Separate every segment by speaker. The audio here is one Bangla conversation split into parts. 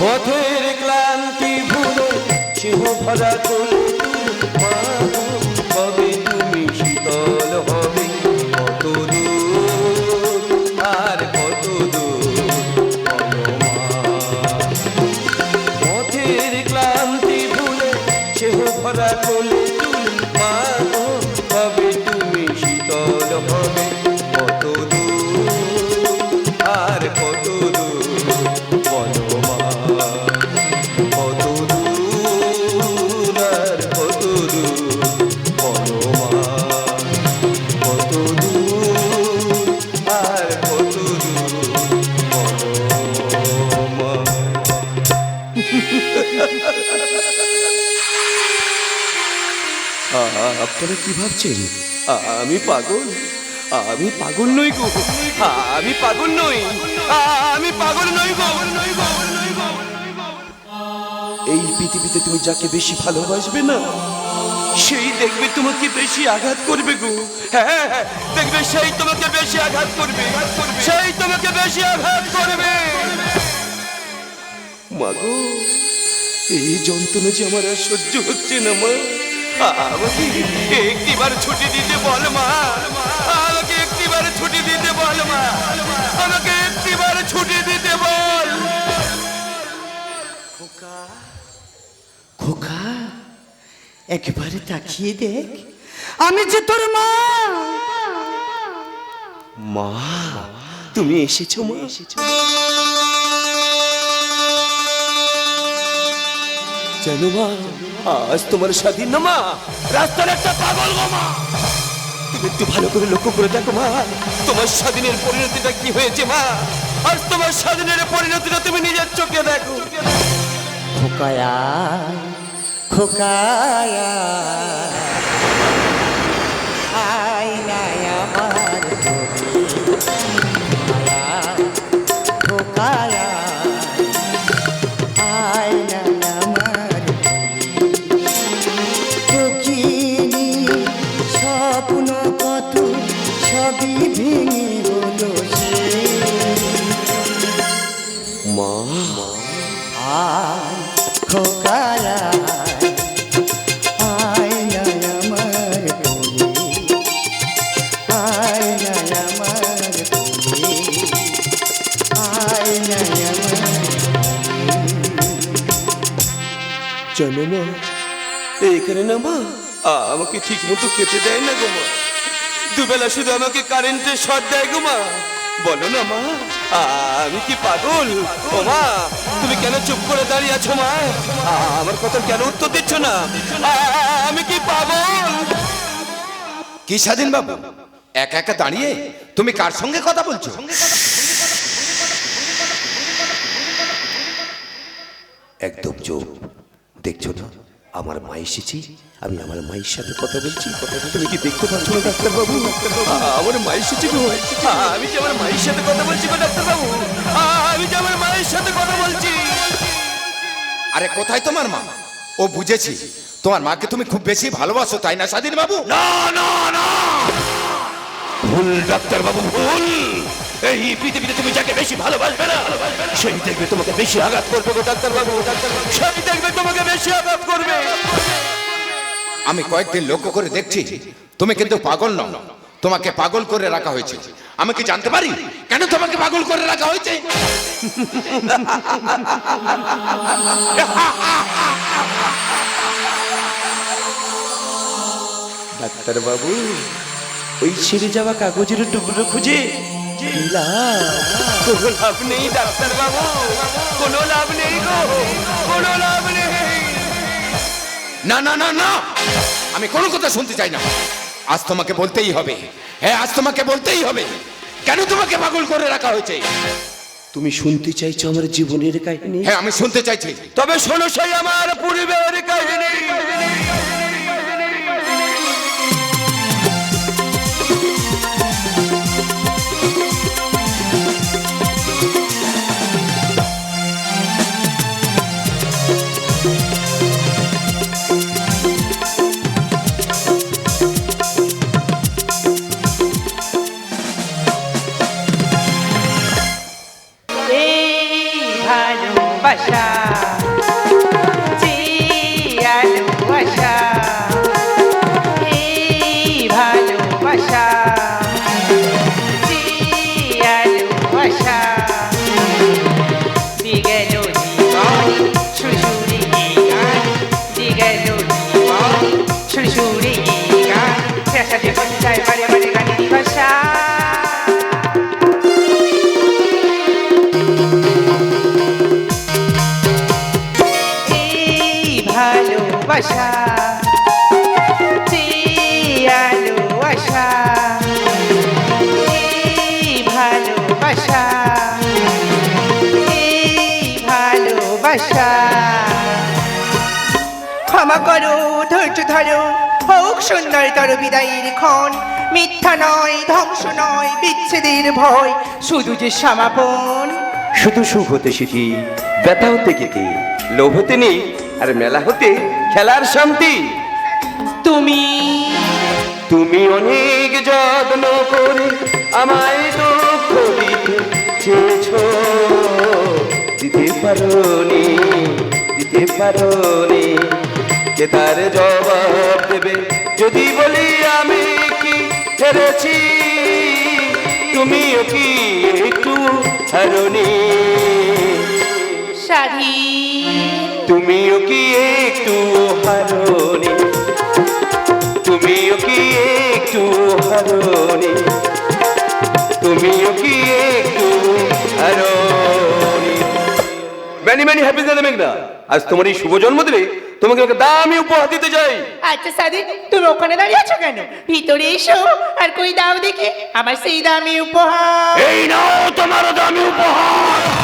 Speaker 1: পথের ক্লান্তি ভুলে সিংহ ভরা কোলে আপনারা কি ভাবছেন? আমি পাগল। আমি পাগল নই গো। আমি পাগল নই। আমি পাগল নই গো। এই পৃথিবীতে তুমি যাকে বেশি ভালোবাসবে না সেই দেখবে তোমাকে বেশি আঘাত করবে গো। হ্যাঁ হ্যাঁ, দেখবে সেই তোমাকে বেশি আঘাত করবে। সেই তোমাকে বেশি আঘাত করবে। মাগো এই যন্ত্রণা যে আমার আর সহ্য হচ্ছে না মা। একটিবার ছুটি দিতে বল মা। আমাকে একটিবার ছুটি দিতে বল মা। আমাকে একটিবার ছুটি দিতে বল
Speaker 2: খোকা একবারে তাকিয়ে দেখ। আমি যে তোর মা।
Speaker 1: মা, তুমি এসেছ মা। এসেছ জানো মা আজ তোমার স্বাধীন না মা। রাস্তার একটা পাগল গো মা। তুমি একটু ভালো করে লক্ষ্য করে দেখো মা, তোমার স্বাধীনের পরিণতিটা কি হয়েছে মা? আজ তোমার স্বাধীনের পরিণতিটা তুমি নিজের চোখে দেখো।
Speaker 2: খোকায়া খোকায়া।
Speaker 1: এইখানে না মা। আমাকে ঠিক মতো খেতে দেয় না গো মা। দুবেলা শুধু আমাকে কারেন্টের শর্ট দেয় গো মা। বলো না মা আমি কি পাগল? ও মা, তুমি কেন চুপ করে দাঁড়িয়ে আছো মা? আমার কথা কেন উত্তর দিচ্ছ না? আমি কি পাগল?
Speaker 3: কি স্বাধীন বাবু? একা একা দাঁড়িয়ে? তুমি কার সঙ্গে কথা বলছো?
Speaker 1: একদম চুপ। দেখছ না আমার মা এসেছি আমি আমার মায়ের সাথে কথা বলছি। তুমি কি দেখতে পাচ্ছ না ডাক্তার বাবু আমার মা এসেছে গো। আমি যে আমার মায়ের সাথে কথা বলছি গো ডাক্তার বাবু আমি যে আমার মায়ের সাথে কথা বলছি।
Speaker 3: আরে কোথায় তোমার মা? ও বুঝেছি। তোমার মাকে তুমি খুব বেশি ভালোবাসো তাই না স্বাধীন বাবু
Speaker 1: না না না। ভুল ডাক্তার বাবু ভুল। এই পৃথিবীতে তুমি যাকে বেশি ভালোবাসবে না সেই দেখবে তোমাকে বেশি আঘাত করবে। গো ডাক্তার বাবু সেই দেখবে তোমাকে বেশি আঘাত করবে।
Speaker 3: আমি কয়েকদিন লক্ষ্য করে দেখছি তুমি কিন্তু পাগল নও। তোমাকে পাগল করে রাখা হয়েছে। আমি কি জানতে পারি কেন তোমাকে পাগল করে রাখা হয়েছে?
Speaker 1: ডাক্তার বাবু ওই ছিঁড়ে যাওয়া কাগজের টুকরো খুঁজে? কোনো লাভ নেই ডাক্তার বাবু। কোনো লাভ নেই গো। কোনো লাভ নেই।
Speaker 3: না না না না। আমি কোনো কথা শুনতে চাই না। আজ তোমাকে বলতেই হবে। হ্যাঁ আজ তোমাকে বলতেই হবে। কেন তোমাকে পাগল করে রাখা হয়েছে?
Speaker 1: তুমি শুনতে চাইছো আমার জীবনের কাহিনী?
Speaker 3: হ্যাঁ আমি শুনতে চাইছি।
Speaker 1: তবে শোনো সেই আমার পূর্বের কাহিনী।
Speaker 4: এই ভালোবাসা
Speaker 5: ক্ষমা করো ধৈর্য ধরো হোক সুন্দর তর বিদায়ের ক্ষণ। মিথ্যা নয় ধ্বংস নয় বিচ্ছেদের ভয়। শুধু যে সমাপন।
Speaker 1: শুধু সুখ হতে শিখি ব্যথা হতে কেটে লোভ হতে নেই আর মেলা হতে খেলার শান্তি।
Speaker 5: তুমি
Speaker 1: তুমি অনেক যত্ন করে আমায় দুঃখ দিতে চেয়েছ। দিতে পারোনি দিতে পারোনি। কে তার জবাব দেবে? যদি বলি আমি কি হেরেছি তুমিও কি একটু হারনি
Speaker 5: স্বাধীন
Speaker 1: তুমিও কি একটু হারনি? তুমিও কি একটু হারনি? তুমিও কি ম্যানি হ্যাপি জানে মেঘনা আজ তোমার এই শুভ জন্মদিনে তোমাকে একটা দামি উপহার দিতে চাই।
Speaker 5: আচ্ছা সাদি তুমি ওখানে দাঁড়িয়ে আছো কেন? ভিতরে এসো আর কই দাও দেখি আমার সেই দামি উপহার।
Speaker 1: এই নাও তোমার দামি উপহার।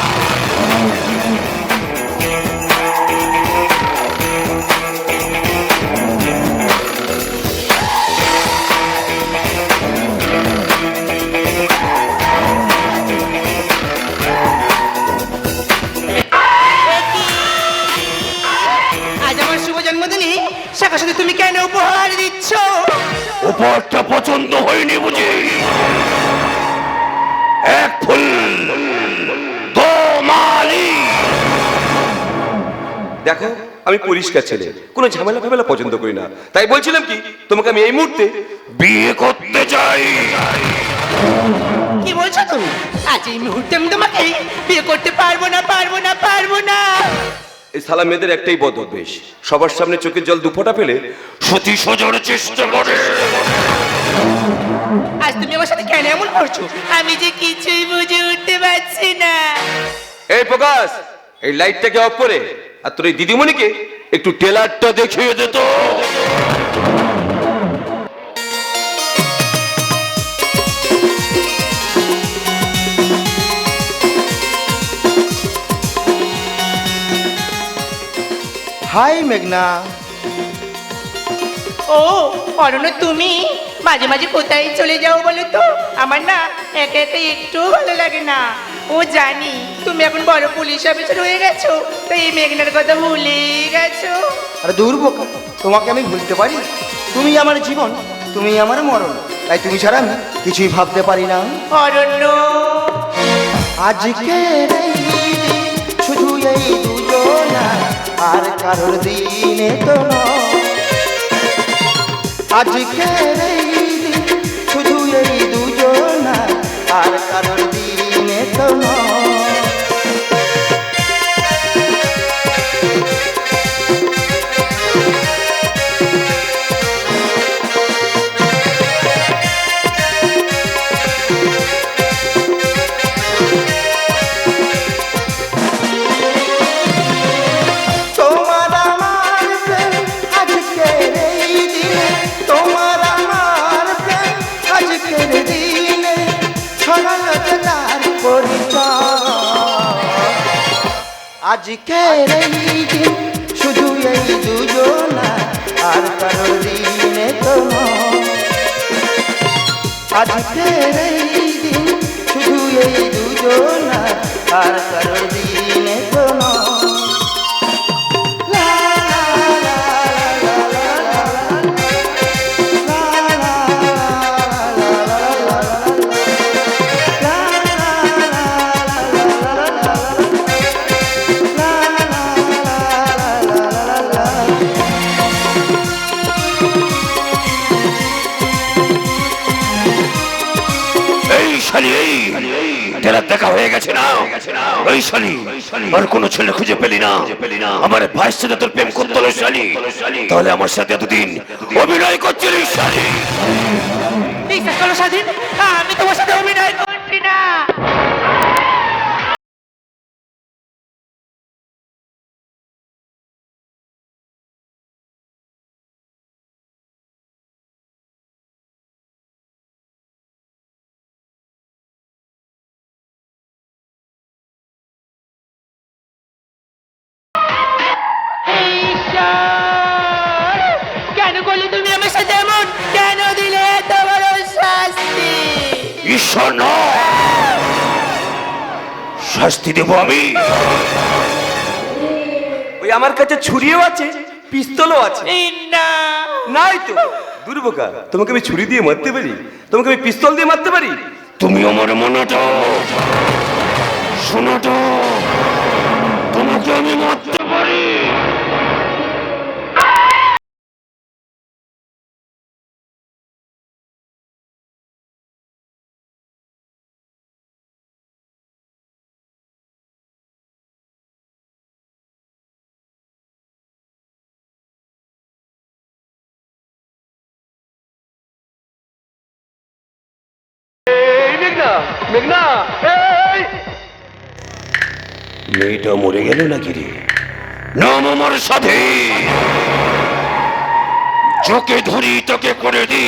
Speaker 1: উপহারটা পছন্দ হয়নি বুঝি? এক ফুল দেখো আমি পরিষ্কার ছেলে কোনো ঝামেলা ফামেলা পছন্দ করি না। তাই বলছিলাম কি তোমাকে আমি এই মুহূর্তে বিয়ে করতে চাই।
Speaker 5: কি বলছো তুমি? আজ এই মুহূর্তে আমি তোমাকে বিয়ে করতে পারব না পারব না পারব না।
Speaker 1: এই সালা মেয়েদের একটাই বদ অভ্যেস সবার সামনে চোখের জল দুফোটা পেলে সতী সজোর চেষ্টা করে।
Speaker 5: আজ তুমি আমার সাথে কেন এমন করছ? আমি যে কিছুই বুঝে উঠতে পারছি না।
Speaker 1: এই প্রকাশ এই লাইটটাকে অফ করে আর তোর এই দিদিমণিকে একটু টেলারটা দেখিয়ে দে
Speaker 6: হাই মেঘনা।
Speaker 5: ও অরণ্য তুমি মাঝে মাঝে কোথায় চলে যাও বলো তো? আমার না একা একা একটু ভালো লাগে না। ও জানি তুমি এখন বড় পুলিশ অফিসার হয়ে গেছো তাই এই মেঘনার কথা ভুলে গেছো।
Speaker 6: আরে দূর বোকা তোমাকে আমি ভুলতে পারি তুমি আমার জীবন তুমি আমার মরণ তাই তুমি ছাড়া আমি কিছুই ভাবতে পারি না।
Speaker 5: অরণ্য
Speaker 6: আজকে শুধু এই আর কারোর দিনে তো নয়। আজকে শুধু এই দুজনা আর কারোর দিনে তো নয়।
Speaker 7: দেখা হয়ে গেছে না। ওই শালি আর কোনো ছেলে খুঁজে পেলি না। আমার ভাইয়ের সাথে তোর প্রেম করতে হলো শালি তাহলে আমার সাথে এতদিন অভিনয় করছিলি শালি
Speaker 5: চলো স্বাধীন। আমি তোমার সাথে অভিনয় ঈশ্বর
Speaker 7: ন শাস্তি দেবো আমি।
Speaker 1: ওই আমার কাছে ছুরিও আছে পিস্তলও আছে।
Speaker 5: না
Speaker 1: নাই তো। দুর্বোকা তোমাকে আমি ছুরি দিয়ে মারতে পারি? তোমাকে আমি পিস্তল দিয়ে মারতে পারি?
Speaker 7: তুমি আমার মনটা শোনাটা তোমাকে আমি মারতে
Speaker 1: মেঘনা
Speaker 7: মেয়েটা মরে গেল নাকি রে? নাম সাথে চোখে ধরি তোকে করে দি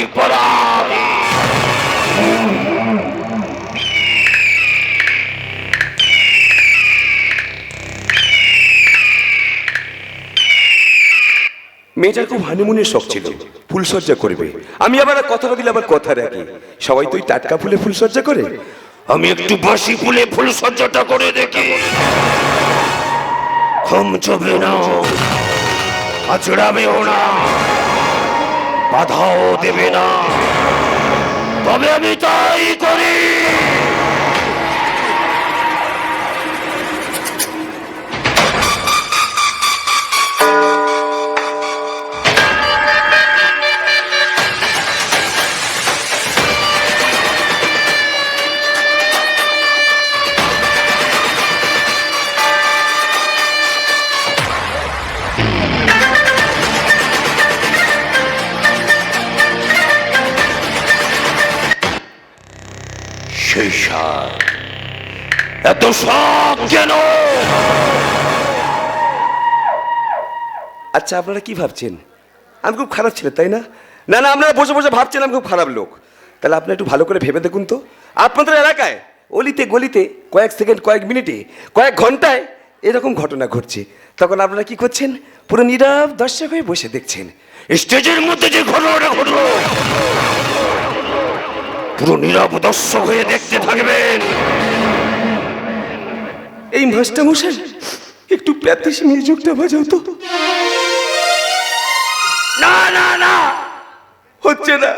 Speaker 1: মেয়েটার খুব হানিমুনের শখ ছিল। ফুলসজ্জা করবে। আমি আবার কথাটা দিলে আবার কথা রাখি সবাই তো টাটকা ফুলে ফুলসজ্জা করে।
Speaker 7: আমি একটু বাসি ফুলে ফুলসজ্জাটা করে দেখি। ঘুম চবে না। আচড়াবেও না। বাধাও দেবে না। তবে আমি তাই করি। এত শখ কেন?
Speaker 1: আচ্ছা আপনারা কি ভাবছেন? আমি খুব খারাপ ছেলে তাই না? না না আপনারা বসে বসে ভাবছেন আমি খুব খারাপ লোক। তাহলে আপনি একটু ভালো করে ভেবে দেখুন তো। আপনাদের এলাকায় অলিতে গলিতে কয়েক সেকেন্ড কয়েক মিনিটে কয়েক ঘন্টায় এরকম ঘটনা ঘটছে। তখন আপনারা কি করছেন? পুরো নীরব দর্শক হয়ে বসে দেখছেন।
Speaker 7: স্টেজের মধ্যে যে ঘটনাটা ঘটলো পুরো নীরব দর্শক হয়ে দেখতে থাকবেন।
Speaker 1: এই মাস্টার মশাই একটু প্যাতিস মিউজিকটা বাজাও তো।
Speaker 7: না না না।
Speaker 1: হচ্ছে না।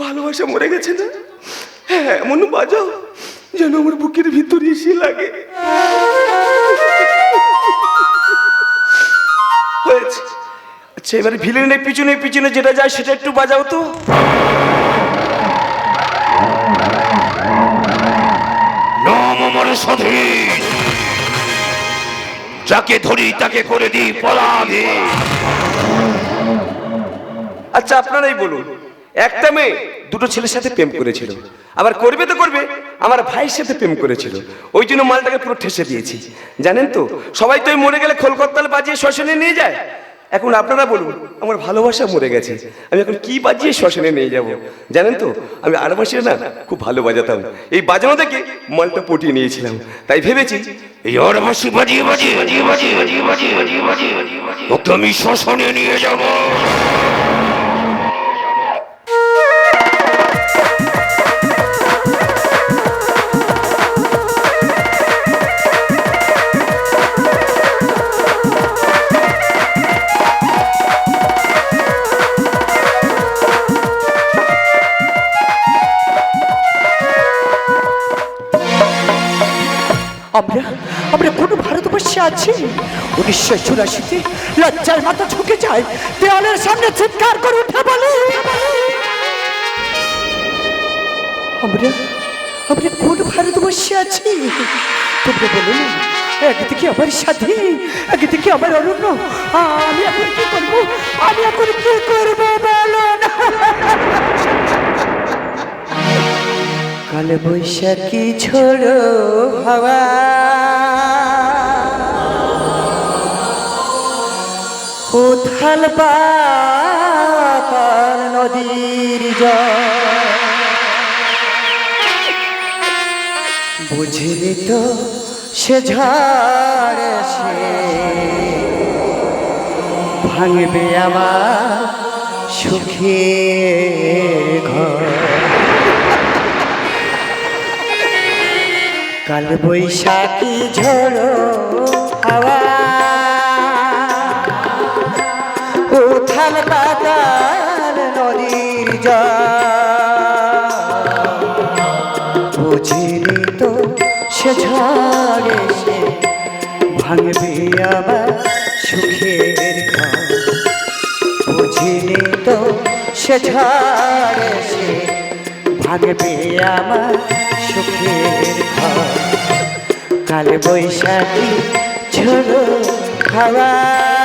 Speaker 1: ভালোবাসা মরে গেছে না। হ্যাঁ এমন বাজাও যেন আমার বুকের ভিতরে এসে লাগে। হয়েছে। আচ্ছা এবারে ভিলেনের পিছনে পিছনে যেটা যায় সেটা একটু বাজাও তো
Speaker 7: নাম যাকে ধরি তাকে করে দিই পলাধি
Speaker 1: আচ্ছা আপনারাই বলুন, একটা মেয়ে দুটো ছেলের সাথে প্রেম করেছিল, আবার করবে তো করবে, আমার ভাইয়ের সাথে প্রেম করেছিল, ওই জন্য মালটাকে পুরো ঠেসে দিয়েছি। জানেন তো, সবাই তো মরে গেলে খোলকত্তাল বাজিয়ে শ্মশানে নিয়ে যায়। এখন আপনারা বলুন আমার ভালোবাসা মরে গেছে আমি এখন কি বাজিয়ে শ্মশানে নিয়ে যাব জানেন তো আমি আর মাসে না খুব ভালো বাজাতাম এই বাজানো থেকে মালটা পটিয়ে নিয়েছিলাম তাই ভেবেছি
Speaker 7: এই অরবাসী বাজিয়ে বাজিয়ে বাজিয়ে বাজিয়ে বাজিয়ে বাজিয়ে বাজিয়ে বাজিয়ে ওকে আমি শ্মশানে নিয়ে যাব
Speaker 2: আমরা আমরা কোন ভারতবর্ষে আছি? উনিশশো চুরাশিতে লজ্জার মাথা ঝুঁকে যায়, দেওয়ালের সামনে চিৎকার করে উঠে বলি, আমরা আমরা কোন ভারতবর্ষে আছি? তোমরা বলো না, একদিকে আমার সাথে, একদিকে আমার অরণ্য। আমি এখন কি করব? আমি এখন কি করব বলো না? কাল বৈশাখী ছোড়ো হাওয়া। উথাল পাতাল নদীর বুঝলি তো সে ঝড় সে ভাঙবে আমার সুখের ঘর। কাল বৈশাখী ঝড়ো হাওয়া। উথাল পাতাল নদীর বুঝিনি তো সে ঝড়ে সে ভাঙবে আমার সুখের ঘর। তো সে ঝড়ে সে ভাঙবে আমার সুখের কাল বৈশাখী খাওয়া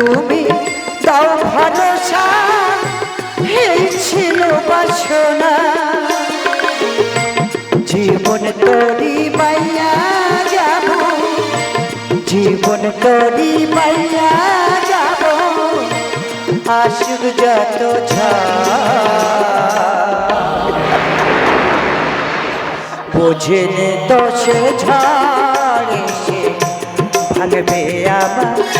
Speaker 2: তুমি দাও ভরসা এই ছিল বাসনা। জীবন তরি পাইয়া যাব, জীবন তরি পাইয়া যাব, আসুক যত বোঝেনে তো সে ঝড়ে সে ভাঙবে আমার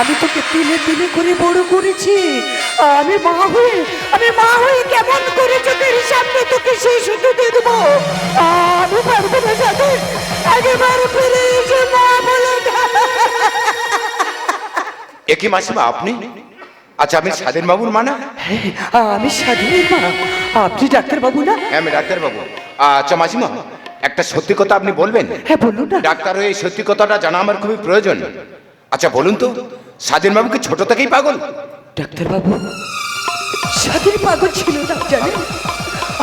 Speaker 2: আমি তোকে তিলে তিলে করে বড় করেছি। আমি মা হয়ে আমি মা হয়ে কেমন করে চোখের সামনে তোকে সেই সুতো দিয়ে দেবো? আমি পারব না সাথে একবার ফিরে এসে মা বলে
Speaker 3: একই মাসিমা আপনি? আচ্ছা আমি স্বাধীন বাবুর মানা
Speaker 2: আমি স্বাধীনের মা। আপনি ডাক্তারবাবু না?
Speaker 3: হ্যাঁ আমি ডাক্তার বাবু আচ্ছা মাসিমা একটা সত্যি কথা আপনি বলবেন?
Speaker 2: হ্যাঁ বলুন না।
Speaker 3: ডাক্তার হয়ে সত্যি কথাটা জানা আমার খুবই প্রয়োজন। আচ্ছা বলুন তো স্বাধীন বাবু কি ছোট থেকেই পাগল?
Speaker 2: ডাক্তারবাবু স্বাধীন পাগল ছিল না জানেন?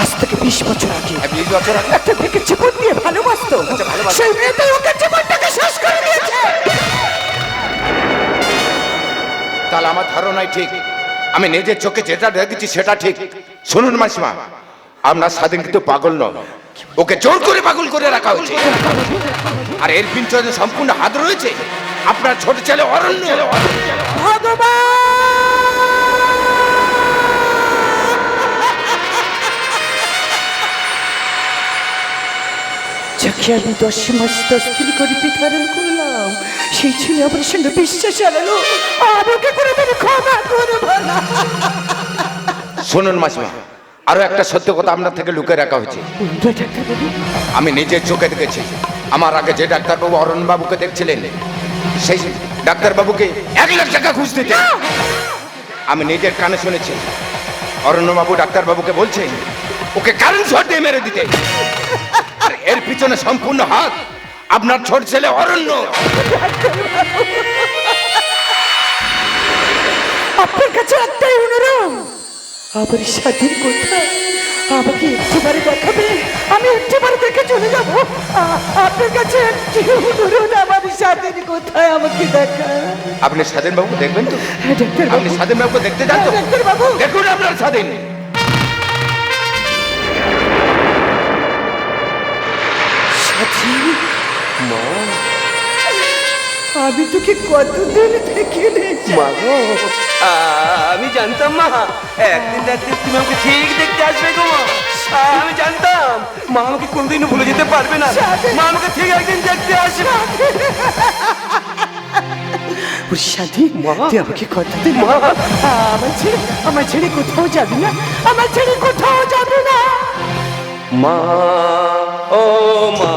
Speaker 2: আজ থেকে বিশ বছর আগে।
Speaker 3: হ্যাঁ, বিশ বছর আগে।
Speaker 2: একটা মেয়েকে জীবন দিয়ে ভালোবাসতো।
Speaker 3: আচ্ছা, ভালোবাসতো।
Speaker 2: সেই মেয়েটাই ওকে জীবনটাকে শেষ করে দিয়েছে।
Speaker 3: তাহলে আমার ধারণাই ঠিক। আমি নিজের চোখে যেটা দেখেছি সেটা ঠিক। শুনুন মাসিমা আপনার স্বাধীন কিন্তু পাগল নয় ওকে জোর করে পাগল করে রাখা হয়েছে। আর এর পিছনে সম্পূর্ণ হাত রয়েছে। আপনার ছোট ছেলে অরণ্য।
Speaker 2: যাকে আমি দশ মাস দশ দিন করে বিধারণ করলাম সেই ছিল আমার সঙ্গে বিশ্বাস হারালো। আমাকে করে তুমি ক্ষমা করব না।
Speaker 3: শুনুন মাসিমা আরও একটা সত্য কথা আপনার থেকে লুকিয়ে রাখা হয়েছে। আমি নিজের চোখে দেখেছি। আমার আগে যে ডাক্তারবাবু অরুণ বাবুকে দেখছিলেন সেই ডাক্তারবাবুকে এক লাখ টাকা ঘুষ দিতে। আমি নিজের কানে শুনেছি। অরণ্যবাবু ডাক্তারবাবুকে বলছে ওকে কারেন্ট শট দিয়ে মেরে দিতে। আর এর পিছনে সম্পূর্ণ হাত আপনার ছোট ছেলে অরণ্য।
Speaker 2: আপনার কাছে একটাই অনুরোধ, আমার সাথীর কোথায় আমাকে একটিবারে দেখাবে, আমি একটিবারে দেখে চলে যাব। আপনার কাছে একটি অনুরোধ আমার সাথীর কোথায় আমাকে দেখা?
Speaker 3: আপনি স্বাধীন বাবু দেখবেন তো?
Speaker 2: ডাক্তার
Speaker 3: আপনি স্বাধীন বাবু দেখতে যান তো।
Speaker 2: ডাক্তার বাবু।
Speaker 3: দেখুন আপনার স্বাধীন।
Speaker 2: আমি তোকে কতদিন
Speaker 1: আমি জানতাম মা। একদিন একদিন তুমি আমাকে ঠিক দেখতে আসবে গো মা। আমি জানতাম মা আমাকে কোনদিনও ভুলে যেতে পারবে না। মা আমাকে ঠিক একদিন দেখতে আসবে।
Speaker 2: ওর সাথী
Speaker 1: মা।
Speaker 2: তুই আমাকে কথা দে
Speaker 1: মা।
Speaker 2: আমার ছেড়ে আমার ছেড়ে কোথাও যাবি না। আমার ছেড়ে কোথাও যাবি না।
Speaker 1: মা ও মা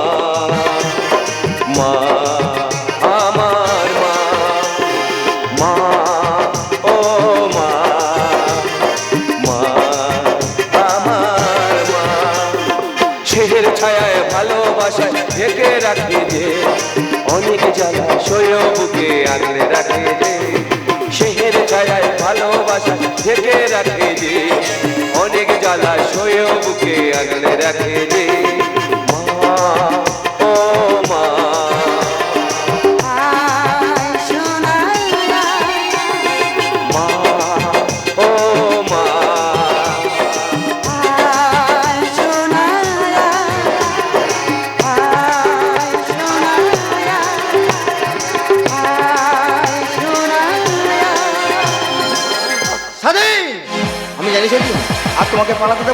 Speaker 1: মা। রাখে যে অনেক জ্বালা সয় বুকে আগলে রাখে যে শেহের ছায়ায় ভালোবাসা রাখে যে অনেক জ্বালা সয় বুকে আগলে রাখে যে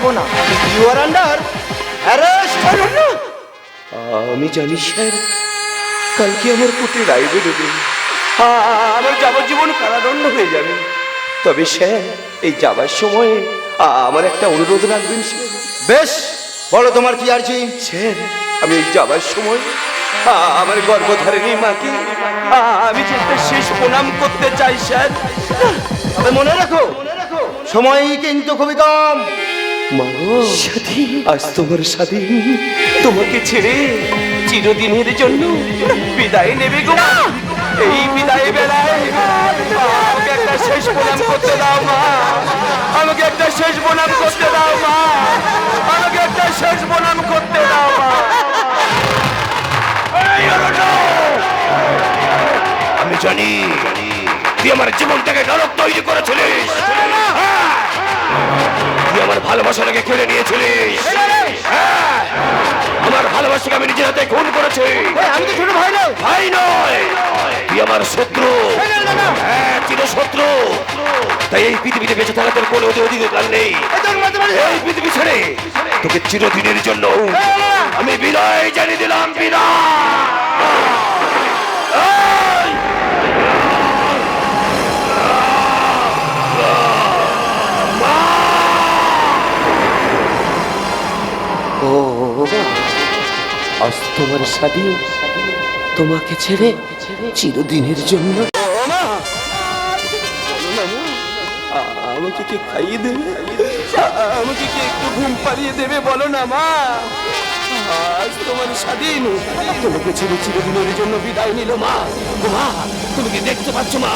Speaker 6: দেবো না। ইউ আর আন্ডার অ্যারেস্ট
Speaker 1: আমি জানি, স্যার। কালকে আমার কোর্টে রায় বেরোবে আমার যাবজ্জীবন কারাদণ্ড হয়ে যাবে। তবে, স্যার, এই যাবার সময় আমার একটা অনুরোধ রাখবেন, স্যার।
Speaker 6: বেশ, বলো তোমার কি আর চাই
Speaker 1: স্যার, আমি এই যাবার সময় আমার গর্ভধারিণী মাকে আমি একটা শেষ প্রণাম করতে চাই, স্যার।
Speaker 6: তবে মনে রাখো, সময় কিন্তু খুবই কম।
Speaker 1: আজ তোমার স্বাধীন তোমাকে ছেড়ে চিরদিনের জন্য বিদায় নেবে গো। এই বিদায় বেলায় আমাকে একটা শেষ প্রণাম করতে দাও মা। আমাকে একটা শেষ প্রণাম করতে দাও মা। আমাকে একটা শেষ প্রণাম করতে দাও মা।
Speaker 7: আমি জানি তুই আমার জীবনটাকে নরক তৈরি করেছিলিস। হ্যাঁ! তুই আমার ভালোবাসাটাকে কেড়ে নিয়েছিলিস হ্যাঁ! আমার ভালোবাসাকে আমি নিজের হাতে খুন করেছি।
Speaker 6: আমি তো ছোট ভাই নয়
Speaker 7: ভাই নয়। তুই আমার শত্রু। হ্যাঁ চির শত্রু। তাই এই পৃথিবীতে বেঁচে থাকা তোর কোনো অধি- অধিকার নেই। এই পৃথিবী ছেড়ে তোকে চিরদিনের জন্য আমি বিদায় জানিয়ে দিলাম বিদায়।
Speaker 1: ও, আজ তোমার স্বাধীন তোমাকে ছেড়ে চিরদিনের জন্য আমাকে কি খাইয়ে দেবে? আমাকে কি একটু ঘুম পাড়িয়ে দেবে বলো না, মা? আজ তোমার স্বাধীন তোমাকে ছেড়ে চিরদিনের জন্য বিদায় নিল, মা। মা, তুমি কি দেখতে পাচ্ছ, মা?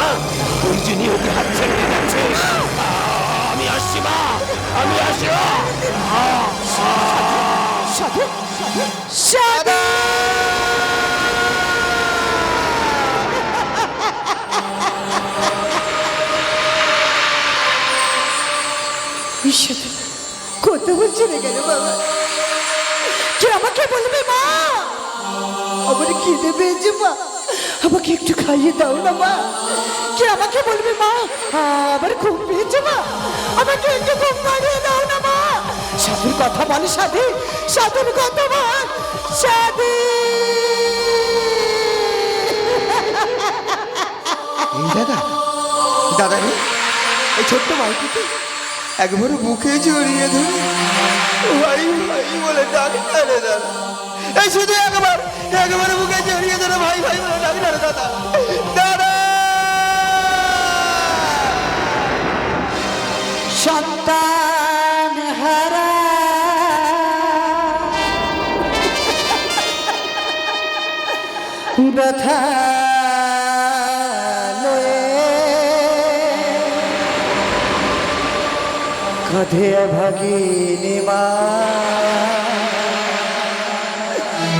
Speaker 1: ওই যে নিহতি হাত ছেড়ে যাচ্ছে আমি আসছি, মা। আমি আসছি
Speaker 2: সাথী কত বছর গেল বাবা? কে আমাকে বলবে মা? আমার খিদে পেয়েছে মা। আমাকে একটু খাইয়ে দাও না মা। কে আমাকে বলবে মা? আবার ঘুম পেয়েছে মা। আমাকে একটু ঘুম পাড়িয়ে দাও সাধুর কথা বলে সাধু সাধুর কথা বল সাধু।
Speaker 6: দাদা দাদা রে এই ছোট্ট ভাইটিকে একবার বুকে জড়িয়ে ধরে। ভাই ভাই বলে ডাক্তার দাদা। এই শুধু একবার একবার বুকে জড়িয়ে ধরে ভাই ভাই বলে ডাক্তার দাদা। দাদা!
Speaker 2: ব্যথা কাঁধে ভাগিনী মা।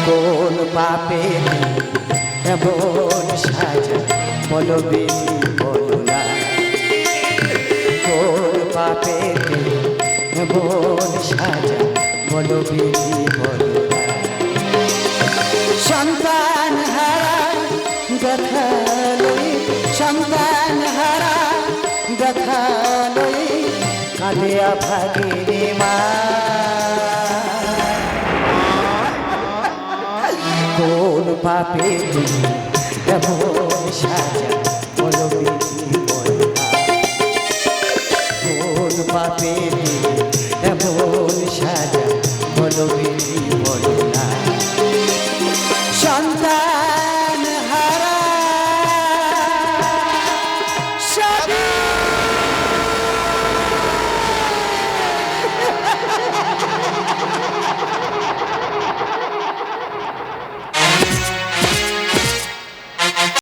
Speaker 2: কোন পাপে এমন সাজা বলো বেশি বলো না কোন পাপে এমন সাজা বলো বেশি বলো কাঁদিয়া ভাগিনী মা। কোন পাপে তুমি এমন সাজা?